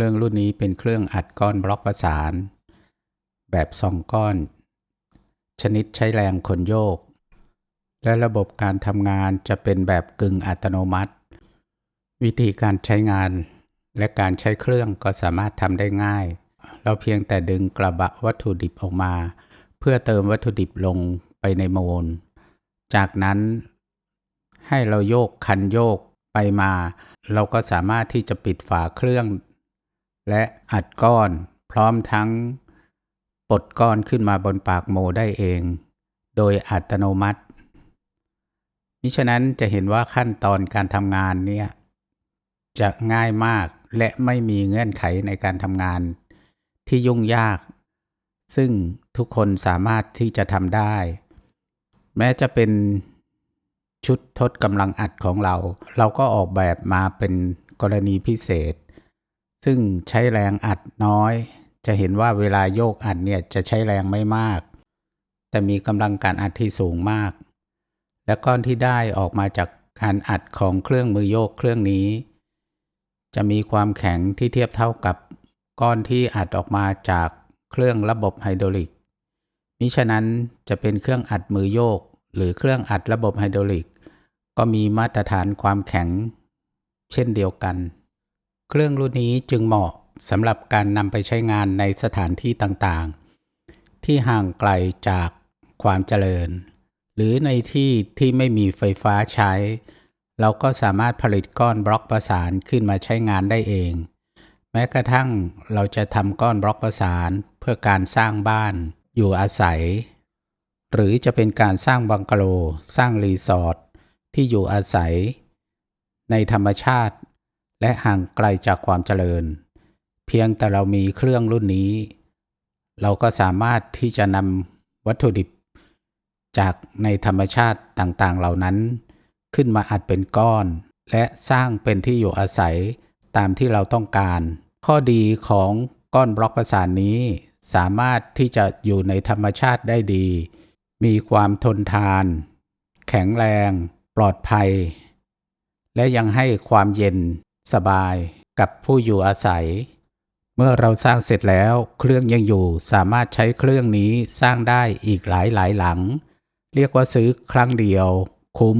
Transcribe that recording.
รื่องรุ่นนี้เป็นเครื่องอัดก้อนบล็อกประสาน แบบสองก้อน ชนิดใช้แรงคนโยก และระบบการทำงานจะเป็นแบบกึ่งอัตโนมัติ วิธีการใช้งาน และการใช้เครื่องก็สามารถทำได้ง่าย เราเพียงแต่ดึงกระบะวัตถุดิบออกมา เพื่อเติมวัตถุดิบลงไปในโมลจากนั้นให้เราโยกคันโยกไปมา เราก็สามารถที่จะปิดฝาเครื่อง และอัดก้อนพร้อมทั้งปลดก้อนขึ้นมาบนปากโมได้เอง โดยอัตโนมัติ มิฉะนั้นจะเห็นว่าขั้นตอนการทำงานเนี่ยจะง่ายมากและไม่มีเงื่อนไขในการทำงานที่ยุ่งยาก ซึ่งทุกคนสามารถที่จะทำได้ แม้จะเป็นชุดทดกำลังอัดของเรา เราก็ออกแบบมาเป็นกรณีพิเศษ ซึ่งใช้แรงอัดน้อย จะเห็นว่าเวลาโยกอัดเนี่ยจะใช้แรงไม่มาก แต่มีกำลังการอัดที่สูงมาก และก้อนที่ได้ออกมาจากการอัดของเครื่องมือโยกเครื่องนี้ จะมีความแข็งที่เทียบเท่ากับก้อนที่อัดออกมาจากเครื่องระบบไฮดรอลิกมิฉะนั้นจะเป็นเครื่องอัดมือโยก หรือเครื่องอัดระบบไฮดรอลิก ก็มีมาตรฐานความแข็ง เช่นเดียวกัน เครื่องรุ่นนี้จึงเหมาะสำหรับการนำไปใช้งานในสถานที่ต่างๆ ที่ห่างไกลจากความเจริญ หรือในที่ที่ไม่มีไฟฟ้าใช้ เราก็สามารถผลิตก้อนบล็อกประสานขึ้นมาใช้งานได้เอง แม้กระทั่งเราจะทำก้อนบล็อกประสานเพื่อการสร้างบ้านอยู่อาศัย หรือจะเป็นการสร้างบังกะโล สร้างรีสอร์ทที่อยู่อาศัย ในธรรมชาติ และห่างไกลจากความเจริญ เพียงแต่เรามีเครื่องรุ่นนี้ เราก็สามารถที่จะนำวัตถุดิบ จากในธรรมชาติต่างๆ เหล่านั้น ขึ้นมาอัดเป็นก้อน และสร้างเป็นที่อยู่อาศัยตามที่เราต้องการ ข้อดีของก้อนบล็อกประสานนี้ สามารถที่จะอยู่ในธรรมชาติได้ดี มีความทนทาน แข็งแรง ปลอดภัย และยังให้ความเย็น สบายกับผู้อยู่อาศัย เมื่อเราสร้างเสร็จแล้วเครื่องยังอยู่สามารถใช้เครื่องนี้สร้างได้อีกหลายหลายหลัง เรียกว่าซื้อครั้งเดียว คุ้ม